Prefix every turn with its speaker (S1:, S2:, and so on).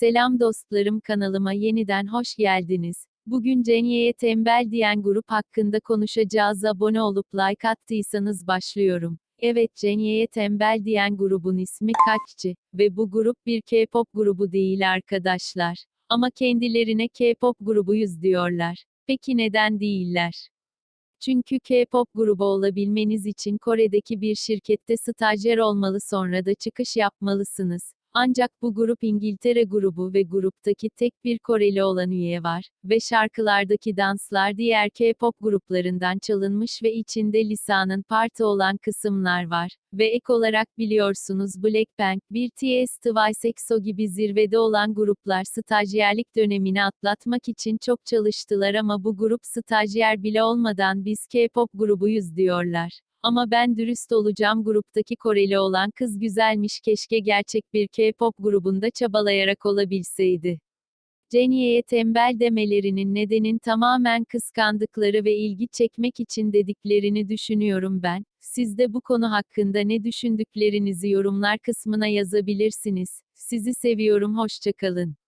S1: Selam dostlarım kanalıma yeniden hoş geldiniz. Bugün Cenye'ye tembel diyen grup hakkında konuşacağız. Abone olup like attıysanız başlıyorum. Evet Cenye'ye tembel diyen grubun ismi Kaççı ve bu grup bir K-pop grubu değil arkadaşlar. Ama kendilerine K-pop grubuyuz diyorlar. Peki neden değiller? Çünkü K-pop grubu olabilmeniz için Kore'deki bir şirkette stajyer olmalı sonra da çıkış yapmalısınız. Ancak bu grup İngiltere grubu ve gruptaki tek bir Koreli olan üye var ve şarkılardaki danslar diğer K-pop gruplarından çalınmış ve içinde lisanın parti olan kısımlar var. Ve ek olarak biliyorsunuz Blackpink, BTS, Twice, EXO gibi zirvede olan gruplar stajyerlik dönemini atlatmak için çok çalıştılar ama bu grup stajyer bile olmadan biz K-pop grubuyuz diyorlar. Ama ben dürüst olacağım gruptaki Koreli olan kız güzelmiş keşke gerçek bir K-pop grubunda çabalayarak olabilseydi. Jennie'ye tembel demelerinin nedenin tamamen kıskandıkları ve ilgi çekmek için dediklerini düşünüyorum ben. Siz de bu konu hakkında ne düşündüklerinizi yorumlar kısmına yazabilirsiniz. Sizi seviyorum hoşçakalın.